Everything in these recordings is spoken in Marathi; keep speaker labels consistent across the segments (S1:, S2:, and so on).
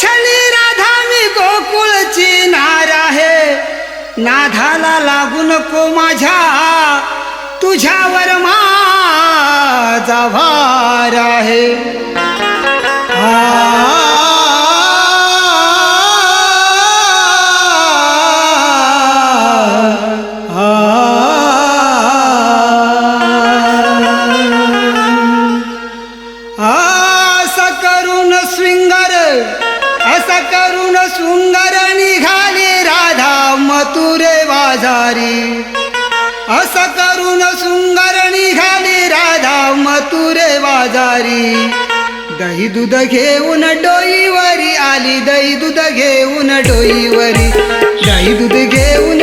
S1: छनी राधा मी गोकुळची नार आहे. नाधाला लागू नको माझ्या तुझ्यावर माझा भार आहे. सुंदर निघाली राधा मथुरे बाजारी. असं करून सुंदर निघाली राधा मथुरे बाजारी. दही दूध घेऊन डोईवरी आली दही दूध घेऊन डोईवरी. दही दूध घेऊन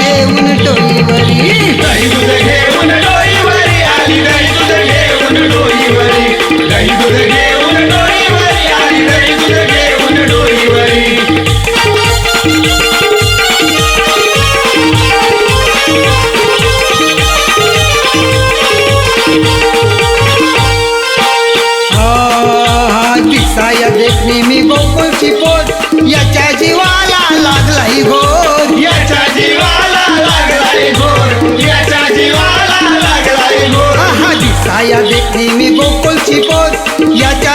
S1: घेऊन टोळीवरी.
S2: दही दूध घेऊन डोईवरी आली दही दूध घेऊन डोईवरी दही दूध घेऊन डोई Ya
S1: de mi bocol chipot, ya ya